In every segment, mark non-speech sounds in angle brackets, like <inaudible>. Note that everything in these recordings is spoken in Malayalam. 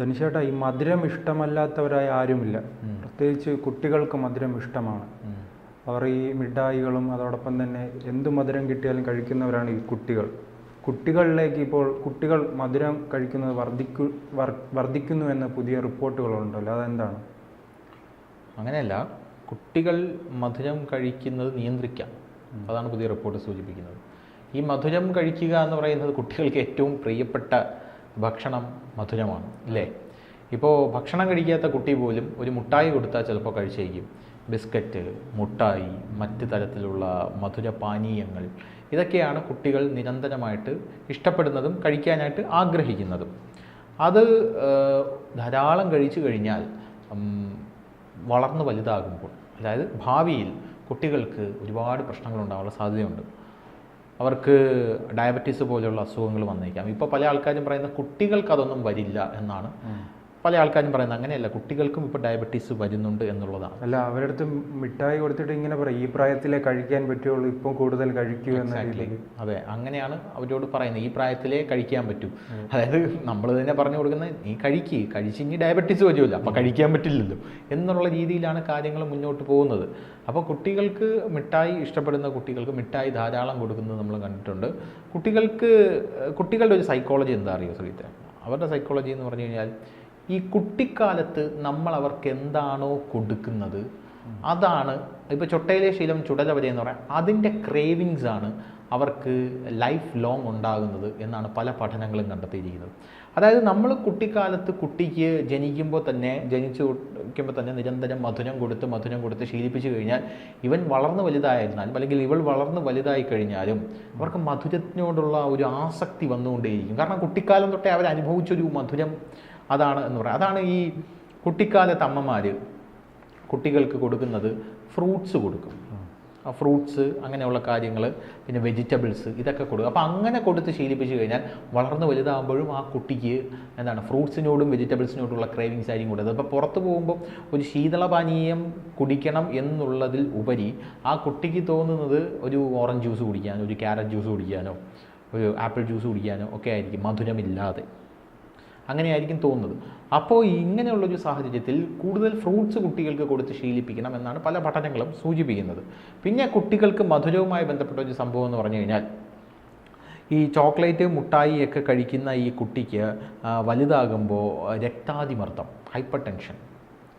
ധനുഷേട്ടാ ഈ മധുരം ഇഷ്ടമല്ലാത്തവരായ ആരുമില്ല. പ്രത്യേകിച്ച് കുട്ടികൾക്ക് മധുരം ഇഷ്ടമാണ്. അവർ ഈ മിഠായികളും അതോടൊപ്പം തന്നെ എന്ത് മധുരം കിട്ടിയാലും കഴിക്കുന്നവരാണ് ഈ കുട്ടികൾ. കുട്ടികളിലേക്ക് ഇപ്പോൾ കുട്ടികൾ മധുരം കഴിക്കുന്നത് വർദ്ധിക്കു വർ- വർദ്ധിക്കുന്നു എന്ന പുതിയ റിപ്പോർട്ടുകളുണ്ടല്ലോ അതെന്താണ് അങ്ങനെയല്ല കുട്ടികൾ മധുരം കഴിക്കുന്നത് നിയന്ത്രിക്കാം. അതാണ് പുതിയ റിപ്പോർട്ട് സൂചിപ്പിക്കുന്നത്. ഈ മധുരം കഴിക്കുക എന്ന് പറയുന്നത് കുട്ടികൾക്ക് ഏറ്റവും പ്രിയപ്പെട്ട ഭക്ഷണം മധുരമാണ് അല്ലേ? ഇപ്പോൾ ഭക്ഷണം കഴിക്കാത്ത കുട്ടി പോലും ഒരു മുട്ടായി കൊടുത്താൽ ചിലപ്പോൾ കഴിച്ചേക്കും. ബിസ്ക്കറ്റ് മുട്ടായി മറ്റ് തരത്തിലുള്ള മധുരപാനീയങ്ങൾ ഇതൊക്കെയാണ് കുട്ടികൾ നിരന്തരമായിട്ട് ഇഷ്ടപ്പെടുന്നതും കഴിക്കാനായിട്ട് ആഗ്രഹിക്കുന്നതും. അത് ധാരാളം കഴിച്ചു കഴിഞ്ഞാൽ വളർന്നു വലുതാകുമ്പോൾ അതായത് ഭാവിയിൽ കുട്ടികൾക്ക് ഒരുപാട് പ്രശ്നങ്ങൾ ഉണ്ടാവാനുള്ള സാധ്യതയുണ്ട്. അവർക്ക് ഡയബറ്റീസ് പോലെയുള്ള അസുഖങ്ങൾ വന്നേക്കാം. ഇപ്പോൾ പല ആൾക്കാരും പറയുന്ന കുട്ടികൾക്ക് അതൊന്നും വരില്ല എന്നാണ്. പല ആൾക്കാരും പറയുന്നത് അങ്ങനെയല്ല കുട്ടികൾക്കും ഇപ്പോൾ ഡയബറ്റീസ് വരുന്നുണ്ട് എന്നുള്ളതാണ്. അല്ല അവരുടെ അടുത്ത് മിഠായി കൊടുത്തിട്ട് ഇങ്ങനെ പറയും ഈ പ്രായത്തിലേ കഴിക്കാൻ പറ്റുള്ളൂ ഇപ്പം കൂടുതൽ കഴിക്കൂ എന്ന രീതിയിൽ. അതെ അങ്ങനെയാണ് അവരോട് പറയുന്നത് ഈ പ്രായത്തിലേ കഴിക്കാൻ പറ്റും. അതായത് നമ്മൾ തന്നെ പറഞ്ഞു കൊടുക്കുന്നത് നീ കഴിക്കുക കഴിച്ച് ഇനി ഡയബറ്റീസ് വരുമല്ലോ അപ്പോൾ കഴിക്കാൻ പറ്റില്ലല്ലോ. എന്നുള്ള രീതിയിലാണ് കാര്യങ്ങൾ മുന്നോട്ട് പോകുന്നത്. അപ്പോൾ കുട്ടികൾക്ക് മിഠായി ഇഷ്ടപ്പെടുന്ന കുട്ടികൾക്ക് മിഠായി ധാരാളം കൊടുക്കുന്നത് നമ്മൾ കണ്ടിട്ടുണ്ട്. കുട്ടികൾക്ക് കുട്ടികളുടെ ഒരു സൈക്കോളജി എന്താ അറിയോ സുഹൃത്തെ അവരുടെ സൈക്കോളജി എന്ന് പറഞ്ഞു കഴിഞ്ഞാൽ ഈ കുട്ടിക്കാലത്ത് നമ്മൾ അവർക്ക് എന്താണോ കൊടുക്കുന്നത് അതാണ് ഇപ്പോൾ ചൊട്ടയിലെ ശീലം ചുടല വരെ എന്ന് പറയാം അതിന്റെ ക്രേവിങ്സ് ആണ് അവർക്ക് ലൈഫ് ലോങ് ഉണ്ടാകുന്നത് എന്നാണ് പല പഠനങ്ങളും കണ്ടെത്തിയിരിക്കുന്നത്. അതായത് നമ്മൾ കുട്ടിക്കാലത്ത് കുട്ടിക്ക് ജനിക്കുമ്പോൾ തന്നെ ജനിച്ചു വയ്ക്കുമ്പോൾ തന്നെ നിരന്തരം മധുരം കൊടുത്ത് മധുരം കൊടുത്ത് ശീലിപ്പിച്ചു കഴിഞ്ഞാൽ ഇവൻ വളർന്ന് വലുതായിരുന്നാലും അല്ലെങ്കിൽ ഇവൾ വളർന്ന് വലുതായി കഴിഞ്ഞാലും അവർക്ക് മധുരത്തിനോടുള്ള ഒരു ആസക്തി വന്നുകൊണ്ടേയിരിക്കും. കാരണം കുട്ടിക്കാലം തൊട്ടേ അവർ മധുരം അതാണ് എന്ന് പറയാം. അതാണ് ഈ കുട്ടിക്കാലത്ത് അമ്മമാർ കുട്ടികൾക്ക് കൊടുക്കുന്നത് ഫ്രൂട്ട്സ് കൊടുക്കും. ആ ഫ്രൂട്ട്സ് അങ്ങനെയുള്ള കാര്യങ്ങൾ പിന്നെ വെജിറ്റബിൾസ് ഇതൊക്കെ കൊടുക്കും. അപ്പോൾ അങ്ങനെ കൊടുത്ത് ശീലിപ്പിച്ച് കഴിഞ്ഞാൽ വളർന്ന് വലുതാകുമ്പോഴും ആ കുട്ടിക്ക് എന്താണ് ഫ്രൂട്ട്സിനോടും വെജിറ്റബിൾസിനോടുള്ള ക്രേവിങ്സ് ആയിരിക്കും കൂടുതൽ. അപ്പോൾ പുറത്ത് പോകുമ്പോൾ ഒരു ശീതളപാനീയം കുടിക്കണം എന്നുള്ളതിൽ ഉപരി ആ കുട്ടിക്ക് തോന്നുന്നത് ഒരു ഓറഞ്ച് ജ്യൂസ് കുടിക്കാനോ ഒരു ക്യാരറ്റ് ജ്യൂസ് കുടിക്കാനോ ഒരു ആപ്പിൾ ജ്യൂസ് കുടിക്കാനോ ഒക്കെ ആയിരിക്കും മധുരമില്ലാതെ. അങ്ങനെയായിരിക്കും തോന്നുന്നത്. അപ്പോൾ ഇങ്ങനെയുള്ളൊരു സാഹചര്യത്തിൽ കൂടുതൽ ഫ്രൂട്ട്സ് കുട്ടികൾക്ക് കൊടുത്ത് ശീലിപ്പിക്കണം എന്നാണ് പല പഠനങ്ങളും സൂചിപ്പിക്കുന്നത്. പിന്നെ കുട്ടികൾക്ക് മധുരവുമായി ബന്ധപ്പെട്ട ഒരു സംഭവം എന്ന് പറഞ്ഞു കഴിഞ്ഞാൽ ഈ ചോക്ലേറ്റ് മുട്ടായി ഒക്കെ കഴിക്കുന്ന ഈ കുട്ടിക്ക് വലുതാകുമ്പോൾ രക്താതിമർദ്ദം ഹൈപ്പർ ടെൻഷൻ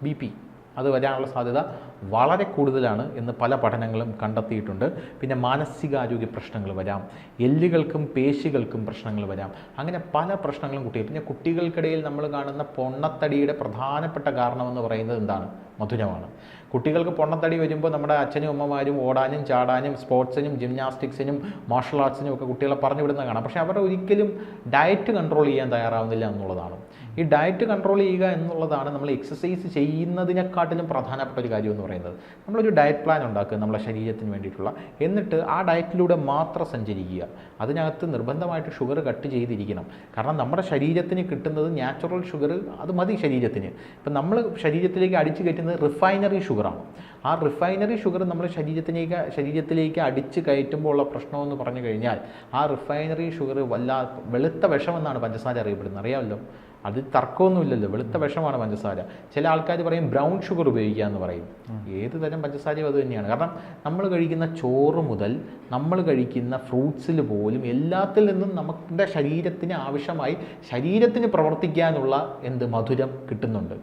ബി പി അത് വരാനുള്ള സാധ്യത വളരെ കൂടുതലാണ് എന്ന് പല പഠനങ്ങളും കണ്ടെത്തിയിട്ടുണ്ട്. പിന്നെ മാനസികാരോഗ്യ പ്രശ്നങ്ങൾ വരാം. എല്ലുകൾക്കും പേശികൾക്കും പ്രശ്നങ്ങൾ വരാം. അങ്ങനെ പല പ്രശ്നങ്ങളും കുട്ടികൾ പിന്നെ കുട്ടികൾക്കിടയിൽ നമ്മൾ കാണുന്ന പൊണ്ണത്തടിയുടെ പ്രധാനപ്പെട്ട കാരണമെന്ന് പറയുന്നത് എന്താണ്? മധുരമാണ്. കുട്ടികൾക്ക് പൊണ്ണത്തടി വരുമ്പോൾ നമ്മുടെ അച്ഛനും അമ്മമാരും ഓടാനും ചാടാനും സ്പോർട്സിനും ജിംനാസ്റ്റിക്സിനും മാർഷൽ ആർട്സിനും ഒക്കെ കുട്ടികളെ പറഞ്ഞു വിടുന്ന കാണാം. പക്ഷേ അവർ ഒരിക്കലും ഡയറ്റ് കൺട്രോൾ ചെയ്യാൻ തയ്യാറാവുന്നില്ല എന്നുള്ളതാണ്. ഈ ഡയറ്റ് കൺട്രോൾ ചെയ്യുക എന്നുള്ളതാണ് നമ്മൾ എക്സസൈസ് ചെയ്യുന്നതിനെക്കാട്ടിലും പ്രധാനപ്പെട്ട ഒരു കാര്യം എന്ന് പറയുന്നത്. നമ്മളൊരു ഡയറ്റ് പ്ലാൻ ഉണ്ടാക്കുക നമ്മളെ ശരീരത്തിന് വേണ്ടിയിട്ടുള്ള. എന്നിട്ട് ആ ഡയറ്റിലൂടെ മാത്രം സഞ്ചരിക്കുക. അതിനകത്ത് നിർബന്ധമായിട്ട് ഷുഗർ കട്ട് ചെയ്തിരിക്കണം. കാരണം നമ്മുടെ ശരീരത്തിന് കിട്ടുന്നത് നാച്ചുറൽ ഷുഗർ അത് മതി ശരീരത്തിന്. ഇപ്പം നമ്മൾ ശരീരത്തിലേക്ക് അടിച്ചു കയറ്റുന്നത് റിഫൈനറി ഷുഗറാണ് ആ റിഫൈനറി ഷുഗർ നമ്മൾ ശരീരത്തിലേക്ക് ശരീരത്തിലേക്ക് അടിച്ച് കയറ്റുമ്പോൾ ഉള്ള പ്രശ്നമെന്ന് പറഞ്ഞു കഴിഞ്ഞാൽ ആ റിഫൈനറി ഷുഗർ വല്ലാ വെളുത്ത വിഷമെന്നാണ് പഞ്ചസാര അറിയപ്പെടുന്നത്. അറിയാമല്ലോ? അത് തർക്കമൊന്നുമില്ലല്ലോ. വെളുത്ത വിഷമാണ് പഞ്ചസാര. ചില ആൾക്കാർ പറയും ബ്രൗൺ ഷുഗർ ഉപയോഗിക്കുക എന്ന് പറയും. ഏത് തരം പഞ്ചസാരയും അത് തന്നെയാണ്. കാരണം നമ്മൾ കഴിക്കുന്ന ചോറ് മുതൽ നമ്മൾ കഴിക്കുന്ന ഫ്രൂട്ട്സിൽ പോലും എല്ലാത്തിൽ നിന്നും നമ്മുടെ ശരീരത്തിന് ആവശ്യമായി ശരീരത്തിന് പ്രവർത്തിക്കാനുള്ള എന്ത് മധുരം കിട്ടുന്നുണ്ട്.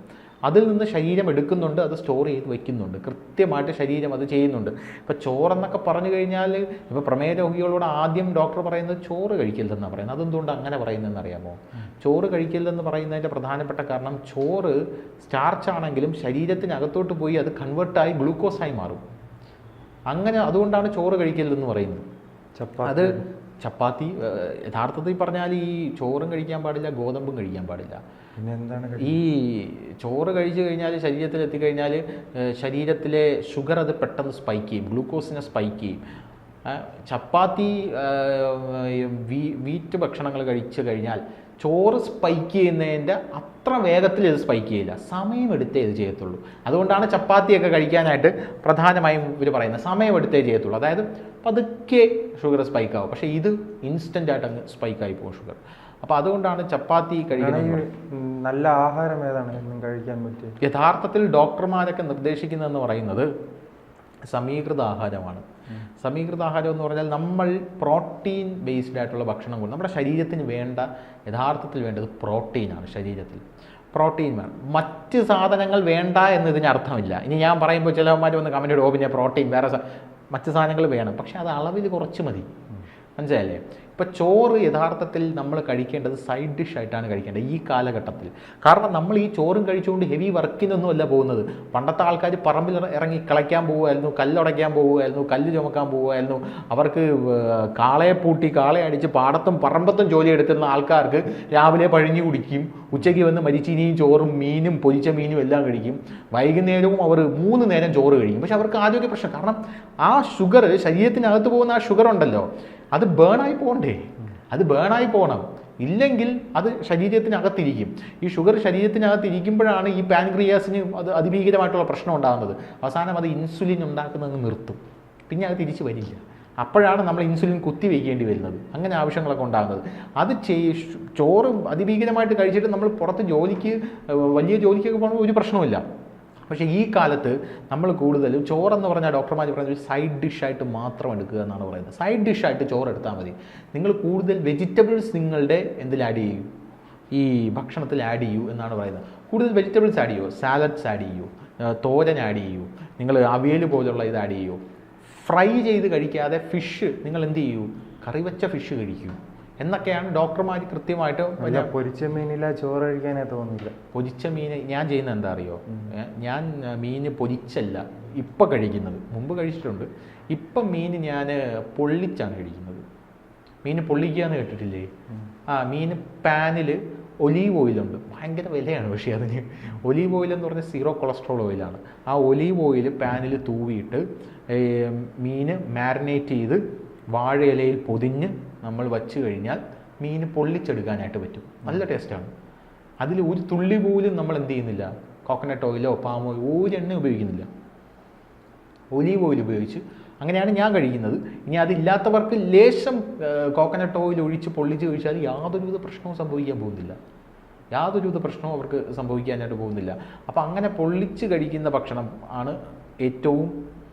അതിൽ നിന്ന് ശരീരം എടുക്കുന്നുണ്ട് അത് സ്റ്റോർ ചെയ്ത് വയ്ക്കുന്നുണ്ട് കൃത്യമായിട്ട് ശരീരം അത് ചെയ്യുന്നുണ്ട്. ഇപ്പോൾ ചോറെന്നൊക്കെ പറഞ്ഞു കഴിഞ്ഞാൽ ഇപ്പോൾ പ്രമേയ രോഗികളോട് ആദ്യം ഡോക്ടർ പറയുന്നത് ചോറ് കഴിക്കരുതെന്നാണ് പറയുന്നത്. അതെന്തുകൊണ്ട് അങ്ങനെ പറയുന്നതെന്ന് അറിയാമോ? ചോറ് കഴിക്കരുതെന്ന് പറയുന്നതിന്റെ പ്രധാനപ്പെട്ട കാരണം ചോറ് സ്റ്റാർച്ച് ആണെങ്കിലും ശരീരത്തിനകത്തോട്ട് പോയി അത് കൺവേർട്ടായി ഗ്ലൂക്കോസായി മാറും. അങ്ങനെ അതുകൊണ്ടാണ് ചോറ് കഴിക്കരുതെന്ന് പറയുന്നത്. അത് ചപ്പാത്തി യഥാർത്ഥത്തിൽ പറഞ്ഞാൽ ഈ ചോറും കഴിക്കാൻ പാടില്ല ഗോതമ്പും കഴിക്കാൻ പാടില്ല. ഈ ചോറ് കഴിച്ചു കഴിഞ്ഞാൽ ശരീരത്തിൽ എത്തിക്കഴിഞ്ഞാൽ ശരീരത്തിലെ ഷുഗർ അത് പെട്ടെന്ന് സ്പൈക്ക് ചെയ്യും ഗ്ലൂക്കോസിനെ സ്പൈക്ക് ചെയ്യും. ചപ്പാത്തി വീ- വീറ്റ് ഭക്ഷണങ്ങൾ കഴിച്ചു കഴിഞ്ഞാൽ ചോറ് സ്പൈക്ക് ചെയ്യുന്നതിന്റെ അത്ര വേഗത്തിൽ ഇത് സ്പൈക്ക് ചെയ്യില്ല. സമയമെടുത്തേ ഇത് ചെയ്യത്തുള്ളൂ. അതുകൊണ്ടാണ് ചപ്പാത്തിയൊക്കെ കഴിക്കാനായിട്ട് പ്രധാനമായും ഇവർ പറയുന്നത്. സമയമെടുത്തേ ചെയ്യത്തുള്ളൂ. അതായത് പതുക്കെ ഷുഗർ സ്പൈക്ക് ആവും. പക്ഷേ ഇത് ഇൻസ്റ്റന്റ് ആയിട്ട് അങ്ങ് സ്പൈക്ക് ആയി പോകും ഷുഗർ. അപ്പോൾ അതുകൊണ്ടാണ് ചപ്പാത്തി കഴിക്കുന്നത്. നല്ല ആഹാരം ഏതാണ് എന്നും കഴിക്കാൻ പറ്റിയ? യഥാർത്ഥത്തിൽ ഡോക്ടർമാരൊക്കെ നിർദ്ദേശിക്കുന്നതെന്ന് പറയുന്നത് സമീകൃത ആഹാരമാണ്. സമീകൃത ആഹാരം എന്ന് പറഞ്ഞാൽ നമ്മൾ പ്രോട്ടീൻ ബേസ്ഡ് ആയിട്ടുള്ള ഭക്ഷണം കൊണ്ട് നമ്മുടെ ശരീരത്തിന് വേണ്ട യഥാർത്ഥത്തിൽ വേണ്ടത് പ്രോട്ടീനാണ് ശരീരത്തിൽ. പ്രോട്ടീൻ വേണം. മറ്റ് സാധനങ്ങൾ വേണ്ട എന്നതിന് അർത്ഥമില്ല. ഇനി ഞാൻ പറയുമ്പോൾ ചിലവന്മാർ വന്ന് കമന്റ് ഓപ്പിനെ "ഓ, പിന്നെ പ്രോട്ടീൻ വേറെ സ-" മറ്റ് സാധനങ്ങൾ വേണം. പക്ഷേ അത് അളവിൽ കുറച്ച് മതി. മനസ്സിലായില്ലേ? ഇപ്പോൾ ചോറ് യഥാർത്ഥത്തിൽ നമ്മൾ കഴിക്കേണ്ടത് സൈഡ് ഡിഷ് ആയിട്ടാണ് കഴിക്കേണ്ടത് ഈ കാലഘട്ടത്തിൽ. കാരണം നമ്മൾ ഈ ചോറും കഴിച്ചുകൊണ്ട് ഹെവി വർക്കിനൊന്നും അല്ല പോകുന്നത്. പണ്ടത്തെ ആൾക്കാർ പറമ്പിൽ ഇറങ്ങി കളയ്ക്കാൻ പോകുമായിരുന്നു കല്ലുടയ്ക്കാൻ പോകുമായിരുന്നു കല്ല് ചുമക്കാൻ പോകുമായിരുന്നു അവർക്ക് കാളയെ പൂട്ടി കാളയെ അടിച്ച് പാടത്തും പറമ്പത്തും ജോലി എടുത്തിരുന്ന ആൾക്കാർക്ക് രാവിലെ പഴിഞ്ഞു കുടിക്കും. ഉച്ചയ്ക്ക് വന്ന് മരിച്ചീനിയും ചോറും മീനും പൊരിച്ച മീനും എല്ലാം കഴിക്കും. വൈകുന്നേരവും അവർ മൂന്ന് നേരം ചോറ് കഴിക്കും. പക്ഷെ അവർക്ക് ആരോഗ്യ പ്രശ്നം. കാരണം ആ ഷുഗർ ശരീരത്തിനകത്ത് പോകുന്ന ആ ഷുഗർ ഉണ്ടല്ലോ. അത് ബേണായി പോകണ്ടേ. അത് ബേണായി പോകണം. ഇല്ലെങ്കിൽ അത് ശരീരത്തിനകത്തിരിക്കും. ഈ ഷുഗർ ശരീരത്തിനകത്തിരിക്കുമ്പോഴാണ് ഈ പാൻക്രിയാസിന് അത് അതിഭീകരമായിട്ടുള്ള പ്രശ്നം ഉണ്ടാകുന്നത്. അവസാനം അത് ഇൻസുലിൻ ഉണ്ടാക്കുന്നത് നിർത്തും. പിന്നെ അത് തിരിച്ചു വരില്ല. അപ്പോഴാണ് നമ്മൾ ഇൻസുലിൻ കുത്തിവെക്കേണ്ടി വരുന്നത്. അങ്ങനെ ആവശ്യങ്ങളൊക്കെ ഉണ്ടാകുന്നത്. അത് ചെയ് ചോറ് അതിഭീകരമായിട്ട് കഴിച്ചിട്ട് നമ്മൾ പുറത്ത് ജോലിക്ക് വലിയ ജോലിക്കൊക്കെ പോകുമ്പോൾ ഒരു പ്രശ്നമില്ല പക്ഷേ ഈ കാലത്ത് നമ്മൾ കൂടുതലും ചോറെന്ന് പറഞ്ഞാൽ ഡോക്ടർമാർ പറഞ്ഞ സൈഡ് ഡിഷായിട്ട് മാത്രം എടുക്കുക എന്നാണ് പറയുന്നത്. സൈഡ് ഡിഷായിട്ട് ചോറ് എടുത്താൽ മതി. നിങ്ങൾ കൂടുതൽ വെജിറ്റബിൾസ് നിങ്ങളുടെ എന്തിൽ ആഡ് ചെയ്യൂ? ഈ ഭക്ഷണത്തിൽ ആഡ് ചെയ്യൂ എന്നാണ് പറയുന്നത്. കൂടുതൽ വെജിറ്റബിൾസ് ആഡ് ചെയ്യൂ സാലഡ്സ് ആഡ് ചെയ്യൂ തോരൻ ആഡ് ചെയ്യൂ നിങ്ങൾ അവിയൽ പോലുള്ള ഇത് ആഡ് ചെയ്യൂ ഫ്രൈ ചെയ്ത് കഴിക്കാതെ ഫിഷ് നിങ്ങൾ എന്ത് ചെയ്യൂ? കറി വെച്ച ഫിഷ് കഴിക്കൂ. എന്നൊക്കെയാണ് ഡോക്ടർമാർ കൃത്യമായിട്ട് പൊരിച്ച മീനില്ല ചോറ് കഴിക്കാനേ തോന്നില്ല. പൊരിച്ച മീൻ ഞാൻ ചെയ്യുന്നത് എന്താ അറിയോ? ഞാൻ മീന് പൊരിച്ചല്ല ഇപ്പം കഴിക്കുന്നത്. മുമ്പ് കഴിച്ചിട്ടുണ്ട്. ഇപ്പം മീൻ ഞാൻ പൊള്ളിച്ചാണ് കഴിക്കുന്നത്. മീൻ പൊള്ളിക്കുക എന്ന് കേട്ടിട്ടില്ലേ ആ മീൻ പാനിൽ ഒലീവ് ഓയിലുണ്ട്. ഭയങ്കര വിലയാണ് പക്ഷേ അതിന്. ഒലീവ് ഓയിൽ എന്ന് പറഞ്ഞാൽ സീറോ കൊളസ്ട്രോൾ ഓയിലാണ് ആ ഒലീവ് ഓയിൽ പാനിൽ തൂവിയിട്ട് മീന് മീൻ മാരിനേറ്റ് ചെയ്ത് വാഴയിലയിൽ പൊതിഞ്ഞ് നമ്മൾ വച്ച് കഴിഞ്ഞാൽ മീൻ പൊള്ളിച്ചെടുക്കാനായിട്ട് പറ്റും. നല്ല ടേസ്റ്റാണ്. അതിൽ ഒരു തുള്ളി പോലും നമ്മൾ എന്ത് ചെയ്യുന്നില്ല. കോക്കനട്ട് ഓയിലോ പാം ഓയിലോ ഒരു എണ്ണ ഉപയോഗിക്കുന്നില്ല. ഒലീവ് ഓയിൽ ഉപയോഗിച്ച്. അങ്ങനെയാണ് ഞാൻ കഴിക്കുന്നത്. ഇനി അതില്ലാത്തവർക്ക് ലേശം കോക്കനട്ട് ഓയിൽ ഒഴിച്ച് പൊള്ളിച്ച് കഴിച്ചാൽ യാതൊരുവിധ പ്രശ്നവും സംഭവിക്കാൻ പോകുന്നില്ല. യാതൊരുവിധ പ്രശ്നവും അവർക്ക് സംഭവിക്കാനായിട്ട് പോകുന്നില്ല. അപ്പോൾ അങ്ങനെ പൊള്ളിച്ച് കഴിക്കുന്ന ഭക്ഷണം ആണ് ഏറ്റവും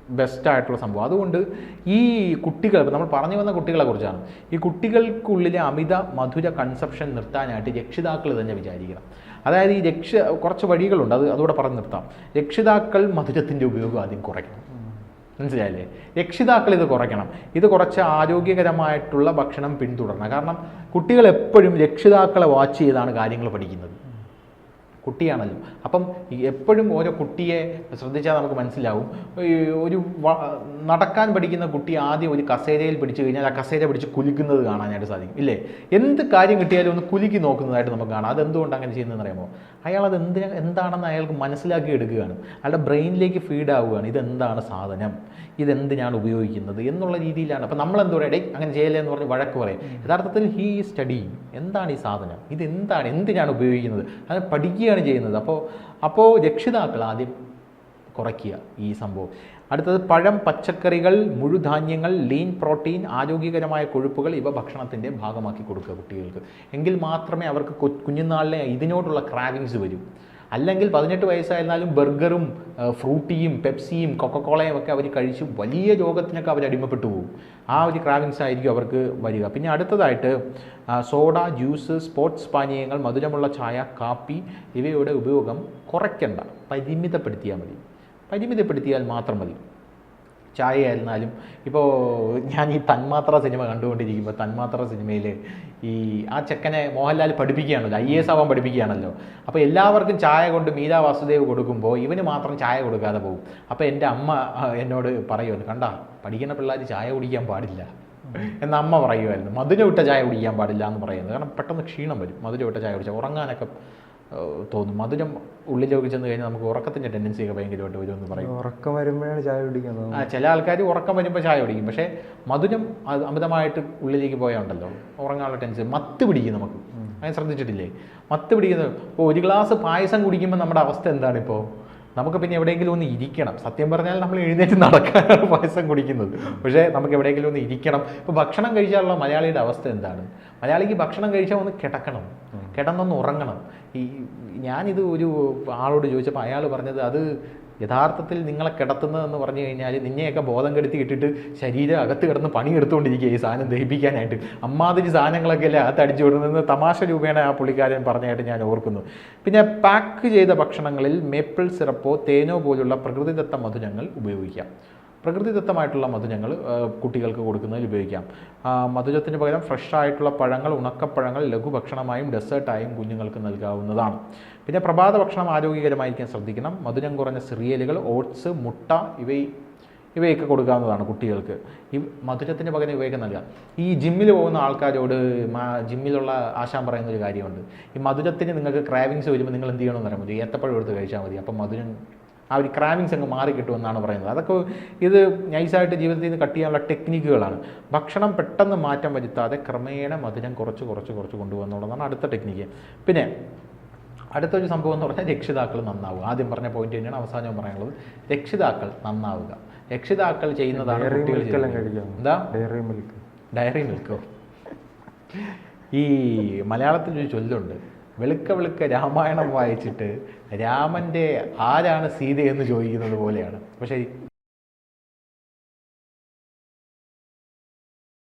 ബെസ്റ്റ് ആയിട്ടുള്ള സംഭവം. അതുകൊണ്ട് ഈ കുട്ടികൾ ഇപ്പം നമ്മൾ പറഞ്ഞു വന്ന കുട്ടികളെ കുറിച്ചാണ് ഈ കുട്ടികൾക്കുള്ളിലെ അമിത മധുര കൺസെപ്ഷൻ നിർത്താനായിട്ട് രക്ഷിതാക്കൾ തന്നെ വിചാരിക്കണം. അതായത് ഈ രക്ഷ കുറച്ച് വഴികളുണ്ട് അത് അതുകൂടെ പറഞ്ഞ് നിർത്താം. രക്ഷിതാക്കൾ മധുരത്തിന്റെ ഉപയോഗം ആദ്യം കുറയ്ക്കണം. മനസ്സിലായില്ലേ? രക്ഷിതാക്കൾ ഇത് കുറയ്ക്കണം. ഇത് കുറച്ച് ആരോഗ്യകരമായിട്ടുള്ള ഭക്ഷണം പിന്തുടരണം. കാരണം കുട്ടികൾ എപ്പോഴും രക്ഷിതാക്കളെ വാച്ച് ചെയ്താണ് കാര്യങ്ങൾ പഠിക്കുന്നത്. കുട്ടിയാണല്ലോ. അപ്പം എപ്പോഴും ഓരോ കുട്ടിയെ ശ്രദ്ധിച്ചാൽ നമുക്ക് മനസ്സിലാവും. ഒരു നടക്കാൻ പഠിക്കുന്ന കുട്ടി ആദ്യം ഒരു കസേരയിൽ പിടിച്ചു കഴിഞ്ഞാൽ ആ കസേര പിടിച്ച് കുലുക്കുന്നത് കാണാനായിട്ട് സാധിക്കും. ഇല്ലേ? എന്ത് കാര്യം കിട്ടിയാലും ഒന്ന് കുലുക്കി നോക്കുന്നതായിട്ട് നമുക്ക് കാണാം. അതെന്തുകൊണ്ട് അങ്ങനെ ചെയ്യുന്നതെന്ന് അറിയാമോ അയാൾ അത് എന്തിനാ എന്താണെന്ന് അയാൾക്ക് മനസ്സിലാക്കി എടുക്കുകയാണ്. അയാളുടെ ബ്രെയിനിലേക്ക് ഫീഡ് ആവുകയാണ്. ഇതെന്താണ് സാധനം? ഇതെന്തിനാണ് ഉപയോഗിക്കുന്നത്? എന്നുള്ള രീതിയിലാണ്. അപ്പം നമ്മൾ എന്ത് പറയുക "ഡേയ്, അങ്ങനെ ചെയ്യലേ എന്ന് പറഞ്ഞ് വഴക്ക് പറയും. യഥാർത്ഥത്തിൽ ഹീ സ്റ്റഡി എന്താണ് ഈ സാധനം? ഇതെന്താണ്? എന്തിനാണ് ഉപയോഗിക്കുന്നത്? അത് പഠിക്കുകയാണ് ചെയ്യുന്നത്. അപ്പോൾ അപ്പോൾ രക്ഷിതാക്കൾ ആദ്യം കുറയ്ക്കുക ഈ സംഭവം. അടുത്തത് പഴം പച്ചക്കറികൾ മുഴുധാന്യങ്ങൾ ലീൻ പ്രോട്ടീൻ ആരോഗ്യകരമായ കൊഴുപ്പുകൾ ഇവ ഭക്ഷണത്തിന്റെ ഭാഗമാക്കി കൊടുക്കുക കുട്ടികൾക്ക്. എങ്കിൽ മാത്രമേ അവർക്ക് കുഞ്ഞുനാളിലെ ഇതിനോടുള്ള ക്രാവിങ്സ് വരൂ. അല്ലെങ്കിൽ പതിനെട്ട് വയസ്സായിരുന്നാലും ബർഗറും ഫ്രൂട്ടിയും പെപ്സിയും കൊക്കക്കോളയും ഒക്കെ അവർ കഴിച്ച് വലിയ രോഗത്തിനൊക്കെ അവർ അടിമപ്പെട്ടു പോകും. ആ ഒരു ക്രാവിങ്സ് ആയിരിക്കും അവർക്ക് വരിക. പിന്നെ അടുത്തതായിട്ട് സോഡ ജ്യൂസ് സ്പോർട്സ് പാനീയങ്ങൾ മധുരമുള്ള ചായ കാപ്പി ഇവയുടെ ഉപയോഗം കുറയ്ക്കണ്ട. പരിമിതപ്പെടുത്തിയാൽ മതി. പരിമിതപ്പെടുത്തിയാൽ മാത്രം മതി. ചായ ആയിരുന്നാലും ഇപ്പോൾ ഞാൻ ഈ തന്മാത്ര സിനിമ കണ്ടുകൊണ്ടിരിക്കുമ്പോൾ തന്മാത്ര സിനിമയിൽ ഈ ആ ചെക്കനെ മോഹൻലാൽ പഠിപ്പിക്കുകയാണല്ലോ ഐ എസ് ആവാൻ പഠിപ്പിക്കുകയാണല്ലോ. അപ്പോൾ എല്ലാവർക്കും ചായ കൊണ്ട് മീരാ വാസുദേവ് കൊടുക്കുമ്പോൾ ഇവന് മാത്രം ചായ കൊടുക്കാതെ പോകും. അപ്പോൾ എന്റെ അമ്മ എന്നോട് പറയുമായിരുന്നു കണ്ട പഠിക്കുന്ന പിള്ളേർ ചായ കുടിക്കാൻ പാടില്ല. എന്ന് അമ്മ പറയുമായിരുന്നു മധുരം ഇട്ട ചായ കുടിക്കാൻ പാടില്ല എന്ന് പറയുന്നത് കാരണം പെട്ടെന്ന് ക്ഷീണം വരും മധുരം ഇട്ട ചായ കുടിച്ചാൽ ഉറങ്ങാനൊക്കെ തോന്നും മധുരം ഉള്ളിലേക്ക് ചെന്ന് കഴിഞ്ഞാൽ നമുക്ക് ഉറക്കത്തിന്റെ ടെൻഡൻസി ഒക്കെ ഭയങ്കരമായിട്ട് എന്ന് പറയും. ഉറക്കം വരുമ്പോഴാണ് ചായ കുടിക്കുന്നത് ആ ചില ആൾക്കാർ ഉറക്കം വരുമ്പോൾ ചായ കുടിക്കും. പക്ഷേ മധുരം അത് അമിതമായിട്ട് ഉള്ളിലേക്ക് പോയാൽ ഉണ്ടല്ലോ ഉറങ്ങാനുള്ള ടെൻഷൻ മത്ത് പിടിക്കും നമുക്ക്. അങ്ങനെ ശ്രദ്ധിച്ചിട്ടില്ലേ? മത്ത് പിടിക്കുന്നത് ഇപ്പോൾ ഒരു ഗ്ലാസ് പായസം കുടിക്കുമ്പോൾ നമ്മുടെ അവസ്ഥ എന്താണ് ഇപ്പോൾ നമുക്ക് പിന്നെ എവിടെയെങ്കിലും ഒന്ന് ഇരിക്കണം. സത്യം പറഞ്ഞാൽ നമ്മൾ എഴുന്നേറ്റ് നടക്കാനാണ് <laughs> പായസം കുടിക്കുന്നത്. പക്ഷേ നമുക്ക് എവിടെയെങ്കിലും ഒന്ന് ഇരിക്കണം. ഇപ്പോൾ ഭക്ഷണം കഴിച്ചാലുള്ള മലയാളിയുടെ അവസ്ഥ എന്താണ്? മലയാളിക്ക് ഭക്ഷണം കഴിച്ചാൽ ഒന്ന് കിടക്കണം. കിടന്നൊന്ന് ഉറങ്ങണം. ഈ ഞാനിത് ഒരു ആളോട് ചോദിച്ചപ്പോൾ അയാൾ പറഞ്ഞത് അത് യഥാർത്ഥത്തിൽ നിങ്ങളെ കിടത്തുന്നതെന്ന് പറഞ്ഞു കഴിഞ്ഞാൽ നിന്നെയൊക്കെ ബോധം കെടുത്തി ഇട്ടിട്ട് ശരീരം അകത്ത് കിടന്ന് പണിയെടുത്തുകൊണ്ടിരിക്കുക ഈ സാധനം ദഹിപ്പിക്കാനായിട്ട്. അമ്മാതിരി സാധനങ്ങളൊക്കെ അല്ലേ അകത്ത് അടിച്ചു വിടുന്നതെന്ന് തമാശ രൂപേണ ആ പുള്ളിക്കാരൻ പറഞ്ഞായിട്ട് ഞാൻ ഓർക്കുന്നു. പിന്നെ പാക്ക് ചെയ്ത ഭക്ഷണങ്ങളിൽ മേപ്പിൾ സിറപ്പോ തേനോ പോലുള്ള പ്രകൃതിദത്ത മധുരങ്ങൾ ഉപയോഗിക്കാം. പ്രകൃതിദത്തമായിട്ടുള്ള മധു ഞങ്ങൾ കുട്ടികൾക്ക് കൊടുക്കുന്നതിൽ ഉപയോഗിക്കാം. മധുജത്തിന് പകരം ഫ്രഷ് ആയിട്ടുള്ള പഴങ്ങൾ ഉണക്കപ്പഴങ്ങൾ ലഘുഭക്ഷണമായും ഡെസേർട്ടായും കുഞ്ഞുങ്ങൾക്ക് നൽകാവുന്നതാണ്. പിന്നെ പ്രഭാത ഭക്ഷണം ആരോഗ്യകരമായിരിക്കാൻ ശ്രദ്ധിക്കണം. മധുരം കുറഞ്ഞ സിറിയലുകൾ ഓട്സ് മുട്ട ഇവ ഇവയൊക്കെ കൊടുക്കാവുന്നതാണ് കുട്ടികൾക്ക്. ഈ മധുരത്തിന് പകരം ഇവയൊക്കെ നൽകുക ഈ ജിമ്മിൽ പോകുന്ന ആൾക്കാരോട് ജിമ്മിലുള്ള ആശാൻ പറയുന്ന ഒരു കാര്യമുണ്ട്. ഈ മധുരത്തിന് നിങ്ങൾക്ക് ക്രാവിങ്സ് വരുമ്പോൾ നിങ്ങൾ എന്ത് ചെയ്യണമെന്ന് പറയാൻ മതി ഏത്തപ്പഴം എടുത്ത് കഴിച്ചാൽ മതി. അപ്പം മധുരം ആ ഒരു ക്രാവിങ്സ് അങ്ങ് മാറി കിട്ടുമെന്നാണ് പറയുന്നത്. അതൊക്കെ ഇത് നൈസായിട്ട് ജീവിതത്തിൽ നിന്ന് കട്ട് ചെയ്യാനുള്ള ടെക്നിക്കുകളാണ് ഭക്ഷണം പെട്ടെന്ന് മാറ്റം വരുത്താതെ ക്രമേണ മധുരം കുറച്ച് കുറച്ച് കുറച്ച് കൊണ്ടുപോകുന്നുള്ളതാണ് അടുത്ത ടെക്നിക്ക് പിന്നെ അടുത്തൊരു സംഭവം എന്ന് പറഞ്ഞാൽ രക്ഷിതാക്കൾ നന്നാവുക. ആദ്യം പറഞ്ഞ പോയിന്റ് തന്നെയാണ് അവസാനം പറയാനുള്ളത്. രക്ഷിതാക്കൾ നന്നാവുക. രക്ഷിതാക്കൾ ചെയ്യുന്നതാണ് കുട്ടികൾ എന്താ? ഡയറി മിൽക്ക് ഡയറി മിൽക്കോ ഈ മലയാളത്തിൽ ഒരു ചൊല്ലുണ്ട്. വെളുക്ക വെളുക്ക രാമായണം വായിച്ചിട്ട് രാമന്റെ ആരാണ് സീതയെന്ന് ചോദിക്കുന്നത് പോലെയാണ്. ശരി